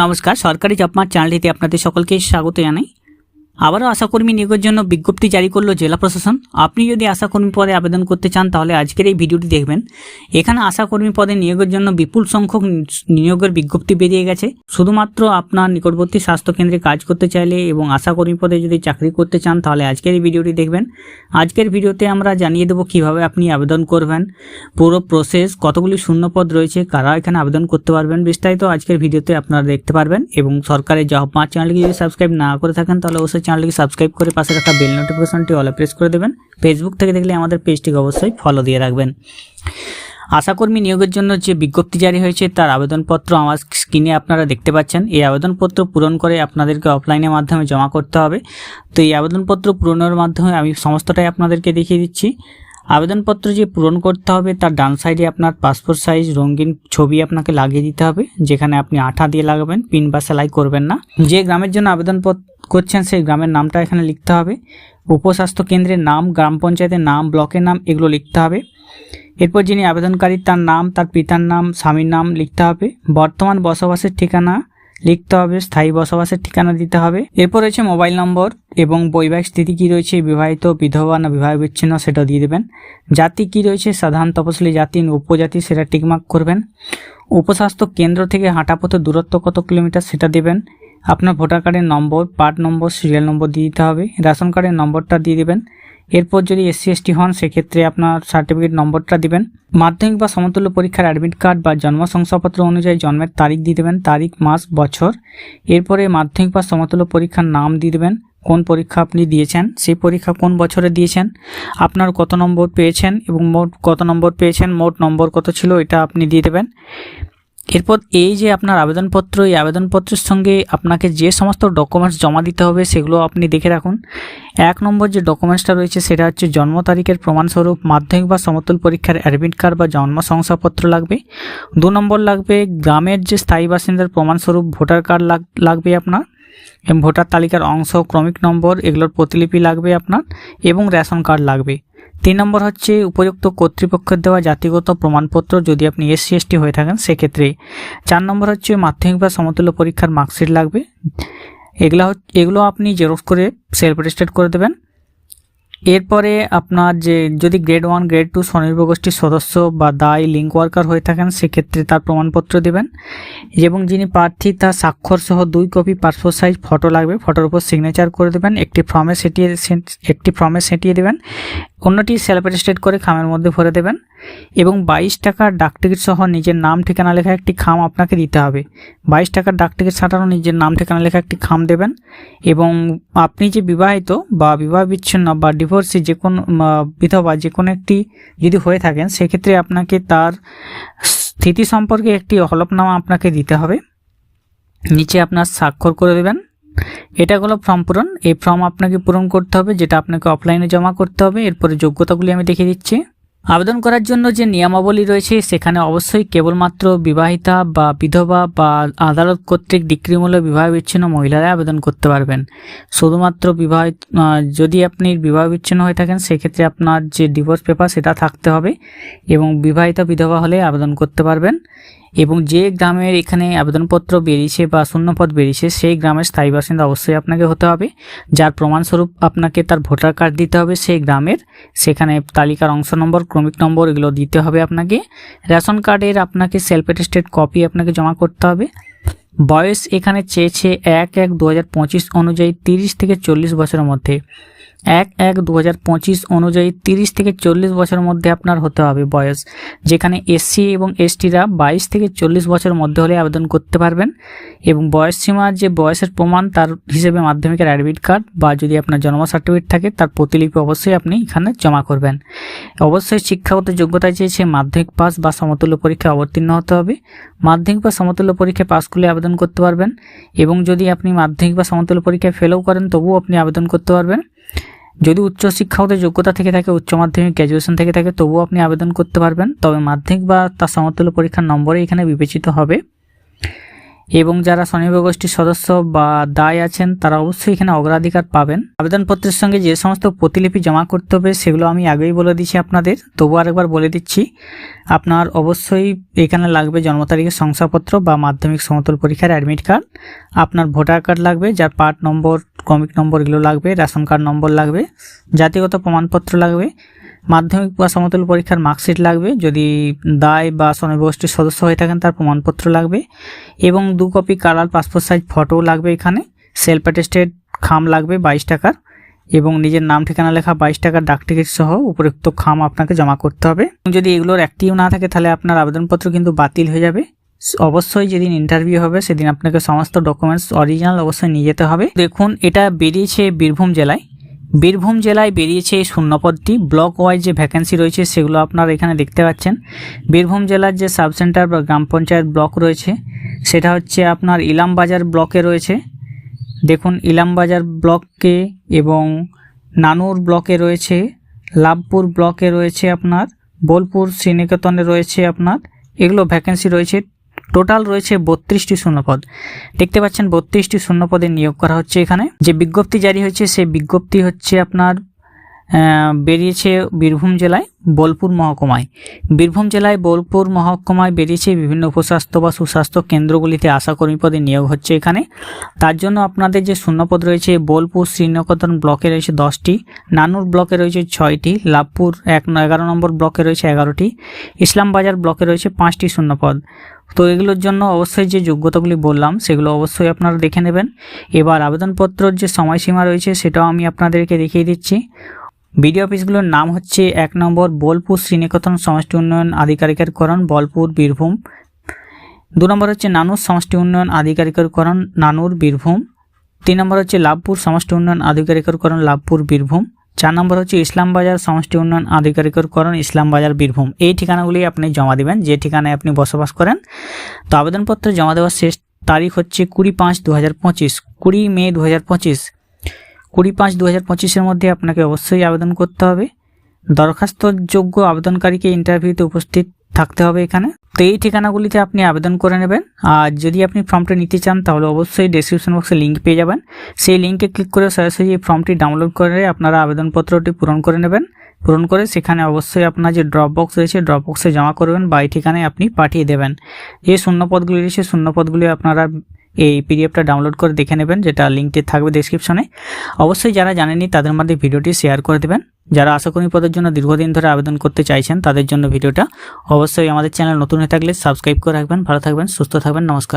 নমস্কার সরকারি জবমার্ট চ্যানেলটিতে আপনাদের সকলকে স্বাগত জানাই। আবারও আশাকর্মী নিয়োগের জন্য বিজ্ঞপ্তি জারি করল জেলা প্রশাসন। আপনি যদি আশাকর্মী পদে আবেদন করতে চান, তাহলে আজকের এই ভিডিওটি দেখবেন। এখানে আশাকর্মী পদে নিয়োগের জন্য বিপুল সংখ্যক নিয়োগের বিজ্ঞপ্তি বেরিয়ে গেছে। শুধুমাত্র আপনার নিকটবর্তী স্বাস্থ্যকেন্দ্রে কাজ করতে চাইলে এবং আশাকর্মী পদে যদি চাকরি করতে চান, তাহলে আজকের এই ভিডিওটি দেখবেন। আজকের ভিডিওতে আমরা জানিয়ে দেবো কীভাবে আপনি আবেদন করবেন, পুরো প্রসেস, কতগুলি শূন্যপদ রয়েছে, কারা এখানে আবেদন করতে পারবেন, বিস্তারিত আজকের ভিডিওতে আপনারা দেখতে পারবেন। এবং সরকারের জব পাঁচ চ্যানেলকে যদি সাবস্ক্রাইব না করে থাকেন, তাহলে অবশ্যই চ্যানেলটিকে সাবস্ক্রাইব করে পাশে রাখা বেল নোটিফিকেশনটি অলে প্রেস করে দেবেন। ফেসবুক থেকে দেখলে আমাদের পেজটিকে অবশ্যই ফলো দিয়ে রাখবেন। আশাকর্মী নিয়োগের জন্য যে বিজ্ঞপ্তি জারি হয়েছে, তার আবেদনপত্র আমার স্ক্রিনে আপনারা দেখতে পাচ্ছেন। এই আবেদনপত্র পূরণ করে আপনাদেরকে অফলাইনের মাধ্যমে জমা করতে হবে। তো এই আবেদনপত্র পূরণের মাধ্যমে আমি সমস্তটাই আপনাদেরকে দেখিয়ে দিচ্ছি। আবেদনপত্র যে পূরণ করতে হবে, তার ডান সাইডে আপনার পাসপোর্ট সাইজ রঙিন ছবি আপনাকে লাগিয়ে দিতে হবে, যেখানে আপনি আঠা দিয়ে লাগাবেন, পিন বা সেলাই করবেন না। যে গ্রামের জন্য আবেদনপত্র করছেন, সেই গ্রামের নামটা এখানে লিখতে হবে। উপস্বাস্থ্য কেন্দ্রের নাম, গ্রাম পঞ্চায়েতের নাম, ব্লকের নাম, এগুলো লিখতে হবে। এরপর যিনি আবেদনকারী, তার নাম, তার পিতার নাম, স্বামীর নাম লিখতে হবে। বর্তমান বসবাসের ঠিকানা লিখতে হবে, স্থায়ী বসবাসের ঠিকানা দিতে হবে। এরপর রয়েছে মোবাইল নম্বর এবং বৈবাহিক স্থিতি কী রয়েছে, বিবাহিত, বিধবা না বিবাহ বিচ্ছিন্ন সেটা দিয়ে দেবেন। জাতি কী রয়েছে, সাধারণ তপশিলি জাতি উপজাতি সেটা টিকমার্ক করবেন। উপস্বাস্থ্য কেন্দ্র থেকে হাঁটাপথের দূরত্ব কত কিলোমিটার সেটা দেবেন। আপনার ভোটার কার্ডের নম্বর পার্ট নম্বর, সিরিয়াল নম্বর দিয়ে দিতে হবে। রেশন কার্ডের নম্বরটা দিয়ে দেবেন। এরপর যদি এসসি এসটি হন, সেক্ষেত্রে আপনার সার্টিফিকেট নম্বরটা দিবেন। মাধ্যমিক বা সমতুল্য পরীক্ষার অ্যাডমিট কার্ড বা জন্ম শংসাপত্র অনুযায়ী জন্মের তারিখ দিয়ে দেবেন, তারিখ, মাস, বছর। এরপরে মাধ্যমিক বা সমতুল্য পরীক্ষার নাম দিয়ে দেবেন, কোন পরীক্ষা আপনি দিয়েছেন, সেই পরীক্ষা কোন বছরে দিয়েছেন, আপনার কত নম্বর পেয়েছেন এবং মোট কত নম্বর পেয়েছেন, মোট নম্বর কত ছিল, এটা আপনি দিয়ে দেবেন। এরপর এই যে আপনার আবেদনপত্র, এই আবেদনপত্রের সঙ্গে আপনাকে যে সমস্ত ডকুমেন্টস জমা দিতে হবে সেগুলো আপনি দেখে রাখুন। এক নম্বর যে ডকুমেন্টসটা রয়েছে সেটা হচ্ছে জন্ম তারিখের প্রমাণস্বরূপ, মাধ্যমিক বা সমতুল পরীক্ষার অ্যাডমিট কার্ড বা জন্ম শংসাপত্র লাগবে। দু নম্বর লাগবে গ্রামের যে স্থায়ী বাসিন্দার প্রমাণস্বরূপ ভোটার কার্ড লাগবে আপনার। এবং ভোটার তালিকার অংশ, ক্রমিক নম্বর, এগুলোর প্রতিলিপি লাগবে আপনার এবং রেশন কার্ড লাগবে। তিন নম্বর হচ্ছে উপযুক্ত কর্তৃপক্ষের দেওয়া জাতিগত প্রমাণপত্র যদি আপনি এসসি, এসটি হয়ে থাকেন, সেক্ষেত্রে। চার নম্বর হচ্ছে মাধ্যমিক বা সমতুল্য পরীক্ষার মার্কশিট লাগবে। এগুলো এগুলো আপনি জেরক্স করে সেলফ রেজিস্টার্ড করে দেবেন। এরপরে আপনার যে, যদি গ্রেড ওয়ান গ্রেড টু স্বনির্ভর গোষ্ঠীর সদস্য বা দায় লিঙ্ক ওয়ার্কার হয়ে থাকেন, সেক্ষেত্রে তার প্রমাণপত্র দেবেন। এবং যিনি প্রার্থী, তার স্বাক্ষর সহ দুই কপি পাসপোর্ট সাইজ ফটো লাগবে। ফটোর উপর সিগনেচার করে দেবেন, একটি ফর্মে সেটিয়ে একটি ফর্মে সেটিয়ে দেবেন। অন্যটি সেলফ রেজিস্ট্রেট করে খামের মধ্যে ভরে দেবেন। এবং বাইশ টাকার ডাকটিকিট সহ নিজের নাম, ঠিকানা লেখা একটি খাম আপনাকে দিতে হবে। বাইশ টাকার ডাকটিকিট ছাড়ানো নিজের নাম, ঠিকানা লেখা একটি খাম দেবেন এবং আপনি যে বিবাহিত বা বিবাহ বিচ্ছিন্ন বা ডিভোর্সে যে কোনো বিধবা যে কোনো একটি যদি হয়ে থাকেন, সেক্ষেত্রে আপনাকে তার স্থিতি সম্পর্কে একটি হলফনামা আপনাকে দিতে হবে। নিচে আপনার স্বাক্ষর করে দেবেন। এটা হলো ফর্ম পূরণ। এই ফর্ম আপনাকে পূরণ করতে হবে, যেটা আপনাকে অফলাইনে জমা করতে হবে। এরপরে যোগ্যতাগুলি আমি দেখিয়ে দিচ্ছি। আবেদন করার জন্য যে নিয়মাবলী রয়েছে, সেখানে অবশ্যই কেবলমাত্র বিবাহিতা বা বিধবা বা আদালত কর্তৃক ডিক্রিমূল্য বিবাহ বিচ্ছিন্ন মহিলারা আবেদন করতে পারবেন। শুধুমাত্র বিবাহ যদি আপনি বিবাহ বিচ্ছিন্ন হয়ে থাকেন, সেক্ষেত্রে আপনার যে ডিভোর্স পেপার সেটা থাকতে হবে এবং বিবাহিতা বিধবা হলে আবেদন করতে পারবেন। এবং যে গ্রামের এখানে আবেদনপত্র বেরিয়েছে বা শূন্যপদ বেরিয়েছে, সেই গ্রামের স্থায়ী বাসিন্দা অবশ্যই আপনাকে হতে হবে। যার প্রমাণস্বরূপ আপনাকে তার ভোটার কার্ড দিতে হবে, সেই গ্রামের। সেখানে তালিকার অংশ নম্বর, ক্রমিক নম্বর, এগুলো দিতে হবে আপনাকে। রেশন কার্ডের আপনাকে সেলফ অ্যাটেস্টেড কপি আপনাকে জমা করতে হবে। বয়স এখানে চেয়েছে এক এক দু অনুযায়ী তিরিশ থেকে চল্লিশ বছরের মধ্যে। এক এক দু অনুযায়ী তিরিশ থেকে চল্লিশ বছরের মধ্যে আপনার হতে হবে বয়স। যেখানে এসসি এবং এসটিরা বাইশ থেকে চল্লিশ বছরের মধ্যে হলে আবেদন করতে পারবেন এবং বয়স সীমার যে বয়সের প্রমাণ তার হিসেবে মাধ্যমিকের অ্যাডমিট কার্ড বা যদি আপনার জন্ম সার্টিফিকেট থাকে তার প্রতিলিপি অবশ্যই আপনি এখানে জমা করবেন। অবশ্যই শিক্ষাগত যোগ্যতা চেয়েছে মাধ্যমিক পাস বা সমতুল্য পরীক্ষায় অবতীর্ণ হতে হবে। মাধ্যমিক বা সমতুল্য পরীক্ষায় পাস করলে আবেদন করতে পারবেন এবং যদি আপনি মাধ্যমিক বা সমতুল্য পরীক্ষায় ফেলও করেন তবুও আপনি আবেদন করতে পারবেন। যদি উচ্চ হতে যোগ্যতা থেকে থাকে, উচ্চ মাধ্যমিক গ্র্যাজুয়েশন থেকে থাকে, তবুও আপনি আবেদন করতে পারবেন। তবে মাধ্যমিক বা তার সমতুল্য পরীক্ষার নম্বরে এখানে বিবেচিত হবে। এবং যারা স্বনির্ভর গোষ্ঠীর সদস্য বা দায় আছেন, তারা অবশ্যই এখানে অগ্রাধিকার পাবেন। আবেদনপত্রের সঙ্গে যে সমস্ত প্রতিলিপি জমা করতে হবে, সেগুলো আমি আগেই বলে দিচ্ছি আপনাদের। তবু আরেকবার বলে দিচ্ছি, আপনার অবশ্যই এখানে লাগবে জন্ম তারিখের শংসাপত্র বা মাধ্যমিক সমতল পরীক্ষার অ্যাডমিট কার্ড। আপনার ভোটার কার্ড লাগবে, যার পার্ট নম্বর, ক্রমিক নম্বর এগুলো লাগবে, রেশন কার্ড নম্বর লাগবে, জাতিগত প্রমাণপত্র লাগবে মাধ্যমিক বা সমতল পরীক্ষার মার্কশিট লাগবে, যদি দায় বা স্বনির্ভর সদস্য হয়ে থাকেন তার প্রমাণপত্র লাগবে, এবং দু কপি কালার পাসপোর্ট সাইজ ফটোও লাগবে এখানে সেলফ অ্যাটেস্টেড খাম লাগবে বাইশ টাকার, এবং নিজের নাম, ঠিকানা লেখা বাইশ টাকার ডাক টিকিট সহ উপযুক্ত খাম আপনাকে জমা করতে হবে। যদি এগুলোর অ্যাক্টিভ না থাকে, তাহলে আপনার আবেদনপত্র কিন্তু বাতিল হয়ে যাবে। অবশ্যই যেদিন ইন্টারভিউ হবে, সেদিন আপনাকে সমস্ত ডকুমেন্টস অরিজিনাল অবশ্যই নিয়ে যেতে হবে। দেখুন, এটা বেরিয়েছে বীরভূম জেলায়। বীরভূম জেলায় বেরিয়েছে এই শূন্যপদটি। ব্লক ওয়াইজ যে ভ্যাকেন্সি রয়েছে সেগুলো আপনারা এখানে দেখতে পাচ্ছেন। বীরভূম জেলার যে সাব সেন্টার বা গ্রাম পঞ্চায়েত ব্লক রয়েছে, সেটা হচ্ছে আপনার ইলামবাজার ব্লকে রয়েছে। দেখুন, ইলামবাজার ব্লকে এবং নানুর ব্লকে রয়েছে, লাভপুর ব্লকে রয়েছে আপনার, বোলপুর, শ্রীনিকেতনে রয়েছে আপনার, এগুলো ভ্যাকেন্সি রয়েছে। টোটাল রয়েছে বত্রিশটি শূন্যপদ। দেখতে পাচ্ছেন বত্রিশটি শূন্যপদে নিয়োগ করা হচ্ছে এখানে। যে বিজ্ঞপ্তি জারি হয়েছে সেই বিজ্ঞপ্তি হচ্ছে আপনার বেরিয়েছে বীরভূম জেলায় বোলপুর মহকুমায়। বীরভূম জেলায় বোলপুর মহকুমায় বেরিয়েছে বিভিন্ন উপস্বাস্থ্য বা সুস্বাস্থ্য কেন্দ্রগুলিতে আশাকর্মী পদে নিয়োগ হচ্ছে এখানে। তার জন্য আপনাদের যে শূন্যপদ রয়েছে, বোলপুর শ্রীনকতন ব্লকে রয়েছে দশটি, নানুর ব্লকে রয়েছে ছয়টি, লাভপুর এক এগারো নম্বর ব্লকে রয়েছে এগারোটি, ইসলামবাজার ব্লকে রয়েছে পাঁচটি শূন্যপদ। তো এগুলোর জন্য অবশ্যই যে যোগ্যতাগুলি বললাম, সেগুলো অবশ্যই আপনারা দেখে নেবেন। এবার আবেদনপত্রর যে সময়সীমা রয়েছে, সেটাও আমি আপনাদেরকে দেখিয়ে দিচ্ছি। বিডিও অফিসগুলোর নাম হচ্ছে এক নম্বর বোলপুর শ্রীনিকেতন সমষ্টি উন্নয়ন আধিকারিকের করণ বলপুর, বীরভূম। দু নম্বর হচ্ছে নানুর সমষ্টি উন্নয়ন আধিকারিকের করণ নানুর, বীরভূম। তিন নম্বর হচ্ছে লাভপুর সমষ্টি উন্নয়ন আধিকারিকের করণ লাভপুর, বীরভূম। চার নম্বর হচ্ছে ইসলামবাজার সমষ্টি উন্নয়ন আধিকারিকরকরণ ইসলাম ইসলামবাজার বীরভূম। এই ঠিকানাগুলি আপনি জমা দেবেন, যে ঠিকানায় আপনি বসবাস করেন। তো আবেদনপত্র জমা দেওয়ার শেষ তারিখ হচ্ছে কুড়ি পাঁচ দু হাজার পঁচিশ। কুড়ি মে দু হাজার পঁচিশ। কুড়ি পাঁচ দু হাজার পঁচিশের মধ্যে আপনাকে অবশ্যই আবেদন করতে হবে। দরখাস্তযোগ্য আবেদনকারীকে ইন্টারভিউতে উপস্থিত থাকতে হবে এখানে। তো এই ঠিকানাগুলিতে আপনি আবেদন করে নেবেন। আর যদি আপনি ফর্মটা নিতে চান, তাহলে অবশ্যই ডেসক্রিপশন বক্সে লিঙ্ক পেয়ে যাবেন। সেই লিঙ্কে ক্লিক করে সরাসরি এই ফর্মটি ডাউনলোড করে আপনারা আবেদনপত্রটি পূরণ করে নেবেন। পূরণ করে সেখানে অবশ্যই আপনার যে ড্রপ বক্স রয়েছে ড্রপ বক্সে জমা করবেন বা এই ঠিকানায় আপনি পাঠিয়ে দেবেন। যে শূন্যপদগুলি রয়েছে শূন্যপদগুলি আপনারা এই পিডিএফটা ডাউনলোড করে দেখে নেবেন, যেটা লিঙ্কটি থাকবে ডিসক্রিপশনে অবশ্যই যারা জানেনি তাদের মধ্যে ভিডিওটি শেয়ার করে দেবেন। যারা আশাকর্মী পদের জন্য দীর্ঘদিন ধরে আবেদন করতে চাইছেন, তাদের জন্য ভিডিওটা অবশ্যই আমাদের চ্যানেল নতুন হয়ে থাকলে সাবস্ক্রাইব করে রাখবেন। ভালো থাকবেন, সুস্থ থাকবেন, নমস্কার।